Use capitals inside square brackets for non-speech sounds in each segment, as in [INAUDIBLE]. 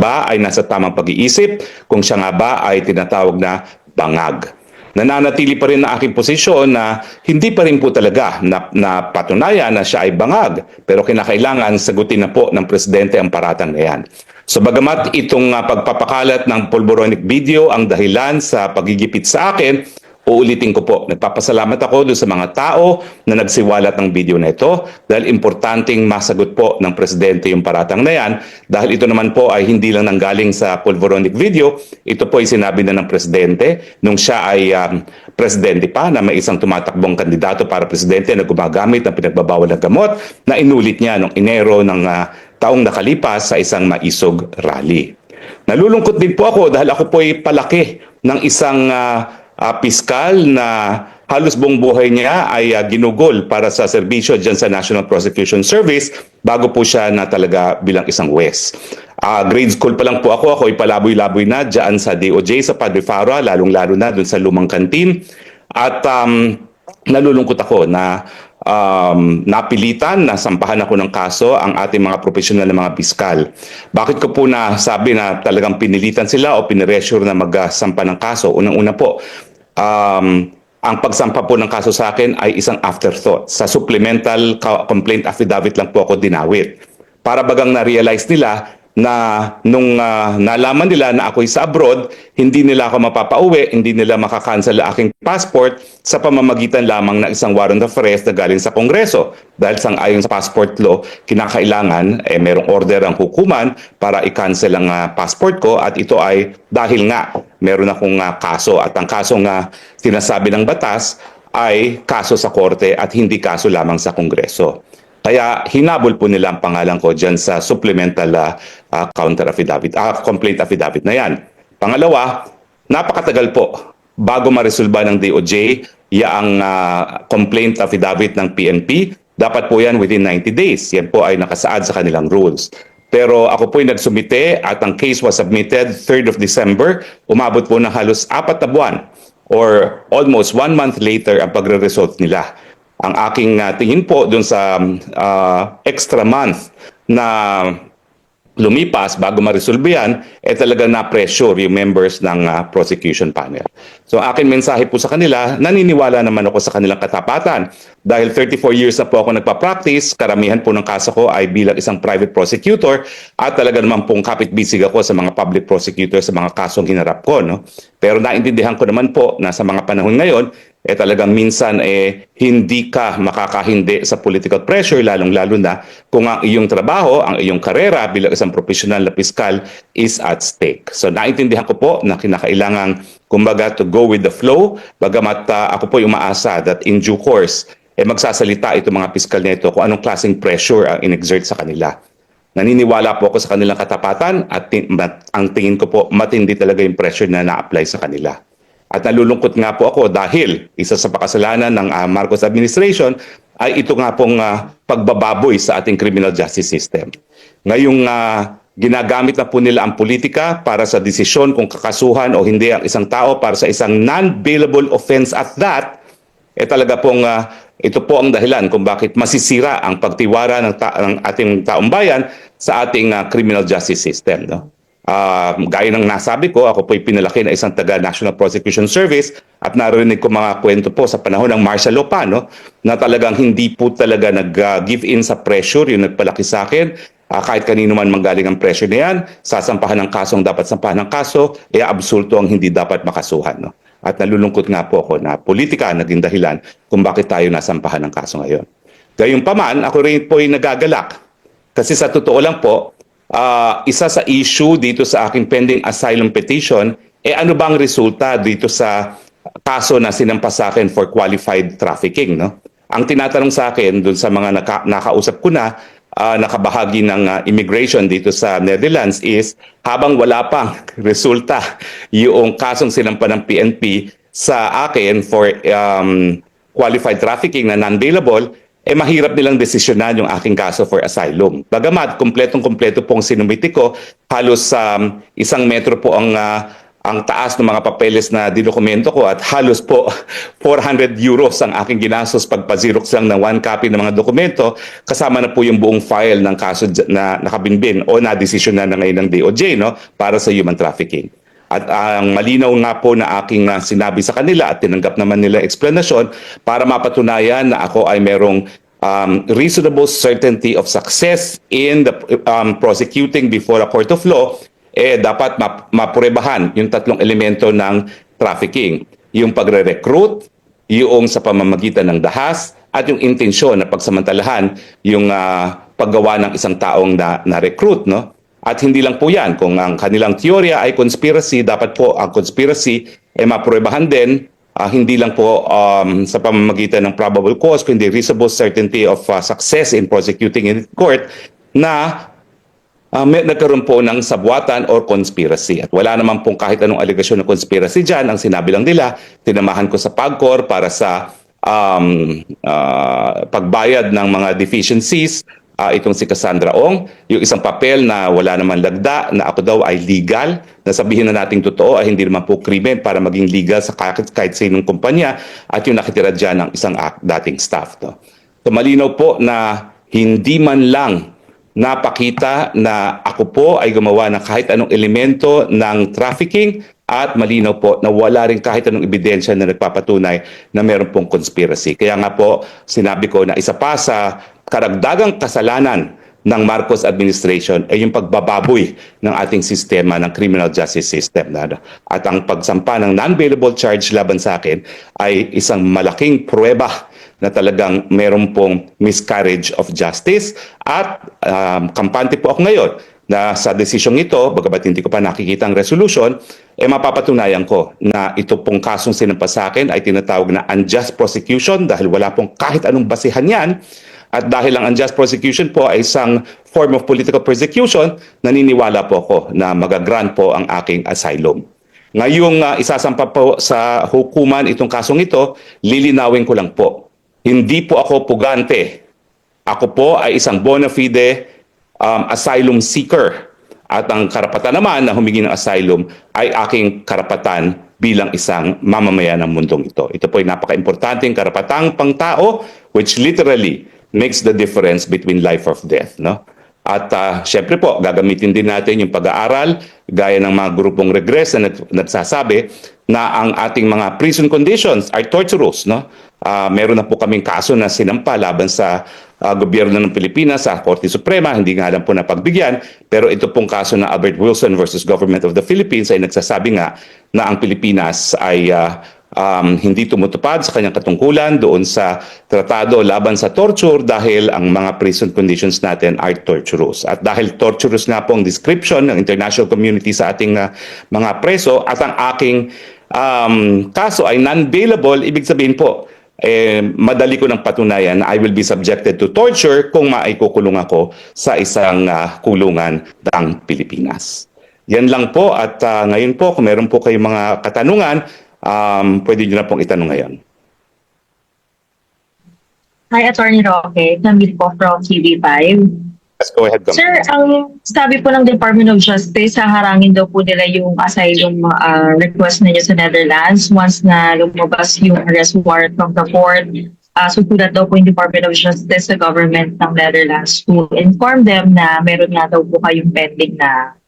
ba ay nasa tamang pag-iisip, kung siya nga ba ay tinatawag na bangag. Nananatili pa rin na aking posisyon na hindi pa rin po talaga na, na patunayan na siya ay bangag pero kinakailangan sagutin na po ng presidente ang paratang na yan. So bagamat itong uh, pagpapakalat ng pulboronic video ang dahilan sa pagigipit sa akin, uulitin ko po, nagpapasalamat ako doon sa mga tao na nagsiwalat ng video na ito dahil importanteng masagot po ng presidente yung paratang na yan dahil ito naman po ay hindi lang nanggaling sa pulvoronic video, ito po ay sinabi na ng presidente nung siya ay um, presidente pa na may isang tumatakbong kandidato para presidente na gumagamit ng pinagbabawal na gamot na inulit niya noong Enero ng uh, taong nakalipas sa isang maisog rally. Nalulungkot din po ako dahil ako po ay palaki ng isang uh, uh, piskal na halos buong buhay niya ay uh, ginugol para sa serbisyo dyan sa National Prosecution Service bago po siya na talaga bilang isang West. Uh, grade school pa lang po ako, ako ay palaboy-laboy na dyan sa DOJ sa Padre Faro, lalong-lalo na dun sa lumang kantin. At um, nalulungkot ako na um, napilitan na sampahan ako ng kaso ang ating mga profesional na mga biskal. Bakit ko po na sabi na talagang pinilitan sila o piniressure na magsampa ng kaso? Unang-una po, um, ang pagsampa po ng kaso sa akin ay isang afterthought. Sa supplemental complaint affidavit lang po ako dinawit. Para bagang na-realize nila na nung uh, nalaman nila na ako'y sa abroad, hindi nila ako mapapauwi, hindi nila makakancel ang aking passport sa pamamagitan lamang ng isang warrant of arrest na galing sa Kongreso. Dahil sang ayon sa passport law, kinakailangan eh, merong order ang hukuman para i-cancel ang uh, passport ko at ito ay dahil nga meron akong uh, kaso at ang kaso nga sinasabi ng batas ay kaso sa korte at hindi kaso lamang sa Kongreso. Kaya hinabol po nila ang pangalan ko dyan sa supplemental uh, counter affidavit, uh, complaint affidavit na yan. Pangalawa, napakatagal po bago maresolba ng DOJ yung uh, complaint affidavit ng PNP. Dapat po yan within 90 days. Yan po ay nakasaad sa kanilang rules. Pero ako po ay nagsumite at ang case was submitted 3rd of December. Umabot po na halos apat na buwan or almost one month later ang pagre-result nila ang aking uh, tingin po dun sa uh, extra month na lumipas bago ma-resolve yan, eh talaga na-pressure yung members ng uh, prosecution panel. So akin mensahe po sa kanila, naniniwala naman ako sa kanilang katapatan. Dahil 34 years na po ako nagpa-practice, karamihan po ng kaso ko ay bilang isang private prosecutor at talaga naman pong kapit-bisig ako sa mga public prosecutor sa mga kasong hinarap ko. No? Pero naintindihan ko naman po na sa mga panahon ngayon, eh talagang minsan eh hindi ka makakahindi sa political pressure lalong-lalo na kung ang iyong trabaho, ang iyong karera bilang isang professional na piskal is at stake. So naintindihan ko po na kinakailangan kumbaga to go with the flow bagamat uh, ako po umaasa that in due course eh magsasalita itong mga piskal nito kung anong klaseng pressure ang inexert sa kanila. Naniniwala po ako sa kanilang katapatan at ang tingin ko po matindi talaga yung pressure na na-apply sa kanila. At nalulungkot nga po ako dahil isa sa pakasalanan ng uh, Marcos administration ay ito nga pong uh, pagbababoy sa ating criminal justice system. Ngayong uh, ginagamit na po nila ang politika para sa desisyon kung kakasuhan o hindi ang isang tao para sa isang non-bailable offense at that, eh talaga pong uh, ito po ang dahilan kung bakit masisira ang pagtiwara ng, ta- ng ating taong bayan sa ating uh, criminal justice system. No? Uh, gaya ng nasabi ko, ako po'y pinalaki na isang taga National Prosecution Service at narinig ko mga kwento po sa panahon ng martial law pa, no, na talagang hindi po talaga nag-give in sa pressure yung nagpalaki sa akin. Uh, kahit kanino man manggaling ang pressure na yan, sasampahan ng kasong dapat sampahan ng kaso, e absulto ang hindi dapat makasuhan. No? At nalulungkot nga po ako na politika naging dahilan kung bakit tayo nasampahan ng kaso ngayon. Gayunpaman, ako rin po ay nagagalak. Kasi sa totoo lang po, uh, isa sa issue dito sa aking pending asylum petition, eh ano bang resulta dito sa kaso na sinampa sa akin for qualified trafficking, no? Ang tinatanong sa akin dun sa mga naka, nakausap ko na uh, nakabahagi ng uh, immigration dito sa Netherlands is habang wala pang [LAUGHS] resulta yung kasong sinampa ng PNP sa akin for um, qualified trafficking na non-bailable, eh mahirap nilang desisyonan yung aking kaso for asylum. Bagamat kumpletong-kumpleto pong sinumiti ko, halos um, isang metro po ang uh, ang taas ng mga papeles na didokumento ko at halos po [LAUGHS] 400 euros ang aking ginastos pagpa-xerox lang ng one copy ng mga dokumento kasama na po yung buong file ng kaso na nakabinbin o na desisyon na, na ngayon ng DOJ no para sa human trafficking. At ang malinaw nga po na aking uh, sinabi sa kanila at tinanggap naman nila explanation para mapatunayan na ako ay merong um, reasonable certainty of success in the um, prosecuting before a court of law, eh dapat map- mapurebahan yung tatlong elemento ng trafficking. Yung pagre-recruit, yung sa pamamagitan ng dahas, at yung intensyon na pagsamantalahan yung ah, paggawa ng isang taong na, na-recruit. No? At hindi lang po yan, kung ang kanilang teorya ay conspiracy, dapat po ang conspiracy ay mapurebahan din Ah, hindi lang po um, sa pamamagitan ng probable cause, kundi reasonable certainty of uh, success in prosecuting in court na uh, may, nagkaroon po ng sabwatan or conspiracy. At wala naman pong kahit anong aligasyon ng conspiracy dyan. Ang sinabi lang nila, tinamahan ko sa PAGCOR para sa um, uh, pagbayad ng mga deficiencies ah, itong si Cassandra Ong, yung isang papel na wala naman lagda, na ako daw ay legal, na sabihin na nating totoo ay hindi naman po krimen para maging legal sa kahit, kahit sinong kumpanya, at yung nakitira dyan ng isang ak- dating staff. No? So malinaw po na hindi man lang napakita na ako po ay gumawa ng kahit anong elemento ng trafficking at malinaw po na wala rin kahit anong ebidensya na nagpapatunay na meron pong conspiracy. Kaya nga po sinabi ko na isa pa sa karagdagang kasalanan ng Marcos administration ay yung pagbababoy ng ating sistema ng criminal justice system. At ang pagsampa ng non-bailable charge laban sa akin ay isang malaking pruweba na talagang meron pong miscarriage of justice at um, kampante po ako ngayon na sa desisyong ito, bagamat hindi ko pa nakikita ang resolution, eh mapapatunayan ko na ito pong kasong sinampa sa akin ay tinatawag na unjust prosecution dahil wala pong kahit anong basihan yan. At dahil ang unjust prosecution po ay isang form of political persecution, naniniwala po ako na magagrant po ang aking asylum. Ngayong uh, isasampa po sa hukuman itong kasong ito, lilinawin ko lang po. Hindi po ako pugante. Ako po ay isang bona fide um, asylum seeker. At ang karapatan naman na humingi ng asylum ay aking karapatan bilang isang mamamayan ng mundong ito. Ito po ay napaka-importanteng karapatang pangtao which literally makes the difference between life or death. No? At uh, syempre po, gagamitin din natin yung pag-aaral gaya ng mga grupong regress na nag- nagsasabi na ang ating mga prison conditions are torturous. No? Ah, meron na po kaming kaso na sinampa laban sa ah, gobyerno ng Pilipinas sa Korte Suprema, hindi nga lang po napagbigyan, pero ito pong kaso na Albert Wilson versus Government of the Philippines ay nagsasabi nga na ang Pilipinas ay ah, um, hindi tumutupad sa kanyang katungkulan doon sa tratado laban sa torture dahil ang mga prison conditions natin are torturous. At dahil torturous nga po ang description ng international community sa ating ah, mga preso at ang aking um, kaso ay non-bailable, ibig sabihin po, eh, madali ko ng patunayan na I will be subjected to torture kung maikukulong ako sa isang ah, kulungan ng Pilipinas. Yan lang po at ah, ngayon po kung meron po kayong mga katanungan, um, pwede nyo na pong itanong ngayon. Hi, Attorney Roque. Camille po from TV5. Let's go ahead. Gam. Sir, ang sabi po ng Department of Justice, haharangin daw po nila yung asylum uh, request ninyo sa Netherlands once na lumabas yung arrest warrant from the court. Uh, susulat daw po yung Department of Justice sa government ng Netherlands to inform them na meron nga daw po kayong pending na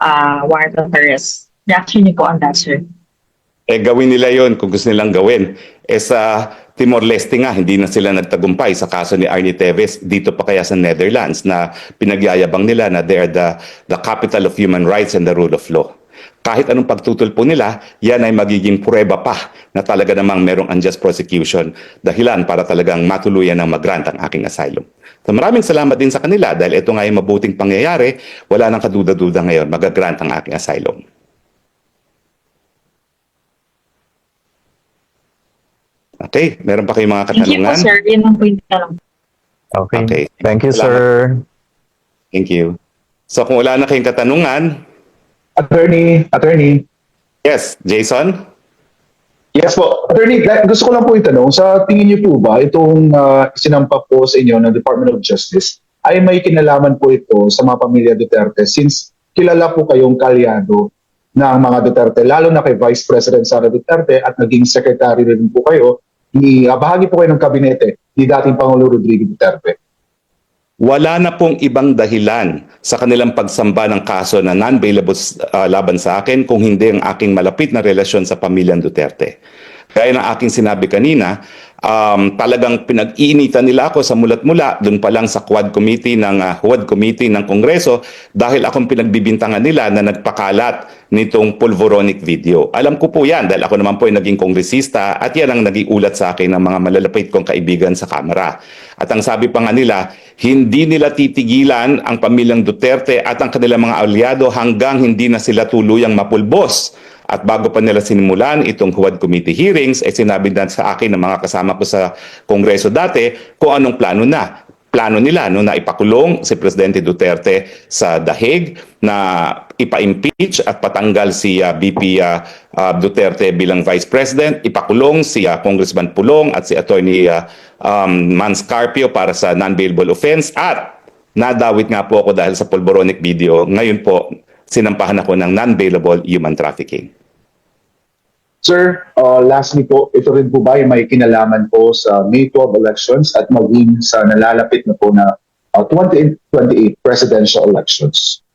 uh, warrant of arrest. Reaction niyo po on that, sir? Eh gawin nila yon kung gusto nilang gawin. Eh sa Timor-Leste nga, hindi na sila nagtagumpay sa kaso ni Arnie Teves dito pa kaya sa Netherlands na pinagyayabang nila na they are the, the capital of human rights and the rule of law. Kahit anong pagtutulpo nila, yan ay magiging prueba pa na talaga namang merong unjust prosecution dahilan para talagang matuluyan ng mag-grant ang aking asylum. So maraming salamat din sa kanila dahil ito nga yung mabuting pangyayari, wala nang kaduda-duda ngayon, mag-grant ang aking asylum. Okay, meron pa kayong mga Thank you po, katanungan? sir. Yun ang po yung tanong. Okay. Okay. Thank you, Salamat. sir. Thank you. So kung wala na kayong katanungan, Attorney, attorney. yes, Jason? Yes po. Attorney, gusto ko lang po itanong, sa tingin niyo po ba itong uh, sinampa po sa inyo ng Department of Justice ay may kinalaman po ito sa mga pamilya Duterte since kilala po kayong kalyado ng mga Duterte, lalo na kay Vice President Sara Duterte at naging secretary rin po kayo, ni, ah, bahagi po kayo ng kabinete ni dating Pangulo Rodrigo Duterte. Wala na pong ibang dahilan sa kanilang pagsamba ng kaso na non-bailable uh, laban sa akin kung hindi ang aking malapit na relasyon sa pamilyang Duterte. Kaya ng aking sinabi kanina, um, talagang pinag-iinitan nila ako sa mulat-mula doon pa lang sa Quad Committee ng uh, Quad Committee ng Kongreso dahil akong pinagbibintangan nila na nagpakalat nitong pulvoronic video. Alam ko po yan dahil ako naman po ay naging kongresista at yan ang naging ulat sa akin ng mga malalapit kong kaibigan sa Kamara. At ang sabi pa nga nila, hindi nila titigilan ang pamilyang Duterte at ang kanilang mga aliado hanggang hindi na sila tuluyang mapulbos. At bago pa nila sinimulan itong Huwad Committee hearings, ay sinabi na sa akin ng mga kasama ko sa Kongreso dati kung anong plano na. Plano nila no, na ipakulong si Presidente Duterte sa dahig, na ipa-impeach at patanggal si uh, BP uh, uh, Duterte bilang Vice President, ipakulong si uh, Congressman Pulong at si Attorney uh, um, Mans Carpio para sa non-bailable offense at nadawit nga po ako dahil sa pulboronic video. Ngayon po, sinampahan ako ng non-bailable human trafficking. Sir, uh, lastly po, ito rin po ba ay may kinalaman po sa May 12 elections at maging sa nalalapit na po na uh, 2028 presidential elections?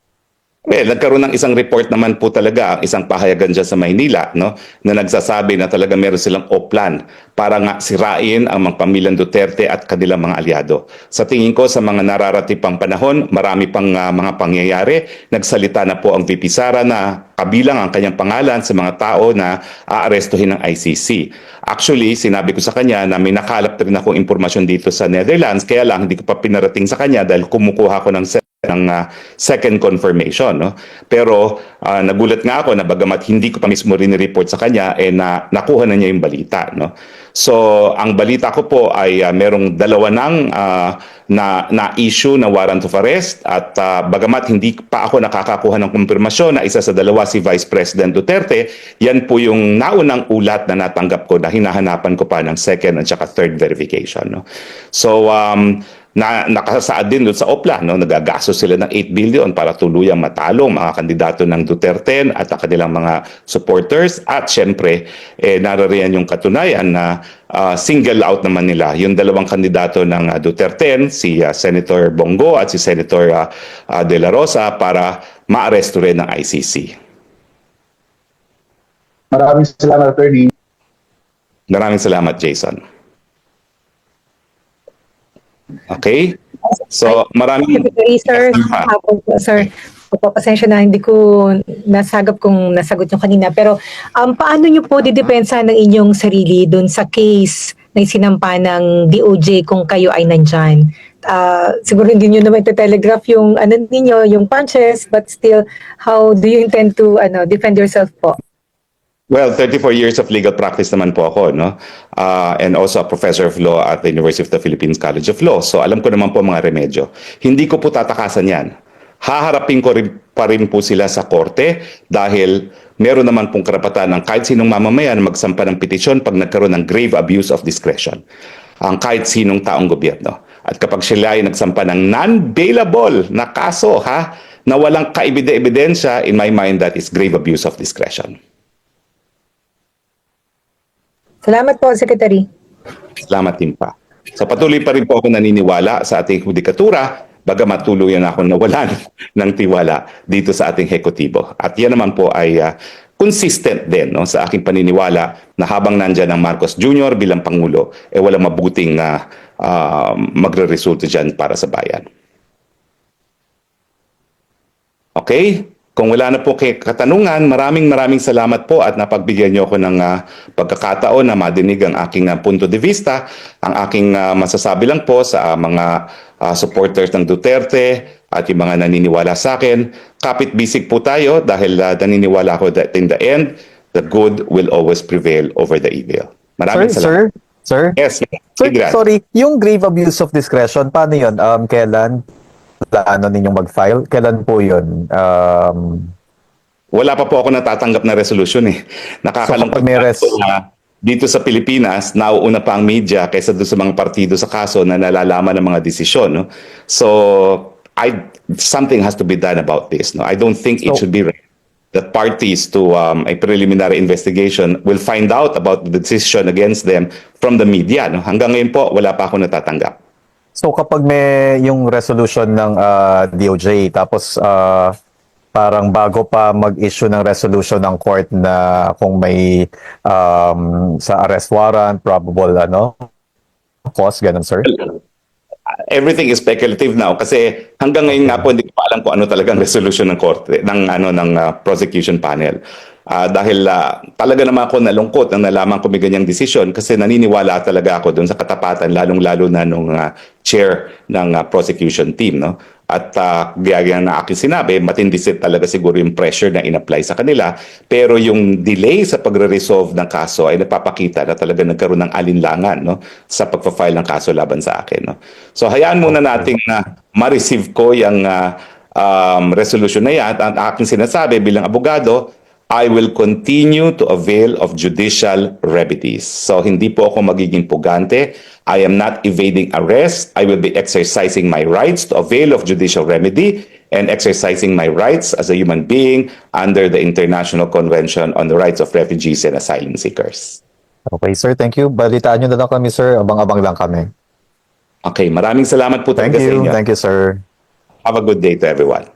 Well, nagkaroon ng isang report naman po talaga, ang isang pahayagan dyan sa Maynila, no, na nagsasabi na talaga meron silang oplan para nga sirain ang mga pamilyang Duterte at kanilang mga aliado. Sa tingin ko, sa mga nararatipang panahon, marami pang ah, mga pangyayari. Nagsalita na po ang VP Sara na kabilang ang kanyang pangalan sa mga tao na aarestuhin ng ICC. Actually, sinabi ko sa kanya na may nakalap rin akong impormasyon dito sa Netherlands, kaya lang hindi ko pa pinarating sa kanya dahil kumukuha ko ng ng ah, second confirmation no? Pero ah, nagulat nga ako na bagamat hindi ko pa mismo rin-report sa kanya eh na nakuha na niya yung balita no? So ang balita ko po ay ah, merong dalawa nang ah, na na issue na warrant of arrest at ah, bagamat hindi pa ako nakakakuha ng kumpirmasyon na isa sa dalawa si Vice President Duterte yan po yung naunang ulat na natanggap ko na hinahanapan ko pa ng second at saka third verification no? So um na nakasaad din doon sa OPLA, no? nagagastos sila ng 8 billion para tuluyang matalo mga kandidato ng Duterte at ang kanilang mga supporters at syempre eh, narariyan yung katunayan na ah, single out naman nila yung dalawang kandidato ng ah, Duterte, si ah, Senator Bongo at si Senator ah, ah, De La Rosa para maaresto rin ng ICC. Maraming salamat, attorney. Maraming salamat, Jason. Okay? So, maraming Secretary, sir. Hapon po, sir. Opo, pasensya na, hindi ko nasagap kung nasagot yung kanina. Pero um, paano nyo po didepensa ng inyong sarili doon sa case na isinampa ng DOJ kung kayo ay nandyan? Ah, siguro hindi nyo naman ito-telegraph yung ano ninyo, yung punches, but still, how do you intend to ano defend yourself po? Well, 34 years of legal practice naman po ako, no? Uh, and also a professor of law at the University of the Philippines College of Law. So alam ko naman po mga remedyo. Hindi ko po tatakasan yan. Haharapin ko rin, pa rin po sila sa korte dahil meron naman pong karapatan ng kahit sinong mamamayan magsampa ng petisyon pag nagkaroon ng grave abuse of discretion. Ang kahit sinong taong gobyerno. At kapag sila ay nagsampa ng non-bailable na kaso, ha, na walang kaibide-ebidensya, in my mind, that is grave abuse of discretion. Salamat po, Secretary. Salamat din pa. So patuloy pa rin po ako naniniwala sa ating hudikatura, bagamat tuluyan ako nawalan [LAUGHS] ng tiwala dito sa ating hekutibo. At yan naman po ay ah, consistent din no, sa aking paniniwala na habang nandyan ang Marcos Jr. bilang Pangulo, eh walang mabuting uh, magre-resulta dyan para sa bayan. Okay? Kung wala na po kay katanungan, maraming maraming salamat po at napagbigyan niyo ako ng ah, pagkakataon na madinig ang aking ah, punto de vista. Ang aking ah, masasabi lang po sa ah, mga ah, supporters ng Duterte at yung mga naniniwala sa akin, kapit bisig po tayo dahil ah, naniniwala ako that in the end, the good will always prevail over the evil. Maraming Sir, salamat. sir, sir. Yes, Sir, Tigran. sorry, yung grave abuse of discretion, paano yun? Um, kailan? Plano ninyong mag-file? Kailan po yun? Um, Wala pa po ako natatanggap na resolution eh. Nakakalungkot So, may res- na dito sa Pilipinas, nauuna pa ang media kaysa doon sa mga partido sa kaso na nalalaman ng mga desisyon. No? So, I something has to be done about this. No? I don't think it So- should be that parties to um, a preliminary investigation will find out about the decision against them from the media. No? Hanggang ngayon po, wala pa ako natatanggap. So kapag may yung resolution ng ah, DOJ tapos ah, parang bago pa mag-issue ng resolution ng court na kung may um, sa arrest warrant, probable ano, cause, ganun sir? everything is speculative now kasi hanggang ngayon nga po hindi ko pa alam kung ano talagang resolution ng korte ng ano ng uh, prosecution panel. Ah, dahil ah, talaga naman ako nalungkot nang nalaman ko may ganyang desisyon kasi naniniwala talaga ako doon sa katapatan lalong-lalo na nung ah, chair ng ah, prosecution team no. At uh, gaya na aking sinabi, matindi talaga siguro yung pressure na in-apply sa kanila. Pero yung delay sa pagre-resolve ng kaso ay nagpapakita na talaga nagkaroon ng alinlangan no, sa pagpa-file ng kaso laban sa akin. No. So hayaan muna nating na ma-receive ko yung ah, um, resolution na yan. At ang aking sinasabi bilang abogado, I will continue to avail of judicial remedies. So hindi po ako magiging pugante. I am not evading arrest. I will be exercising my rights to avail of judicial remedy and exercising my rights as a human being under the International Convention on the Rights of Refugees and Asylum Seekers. Okay sir, thank you. Balitaan nyo na lang kami sir, abang-abang lang kami. Okay, maraming salamat po Thank talaga sa you, inyo. thank you sir. Have a good day to everyone.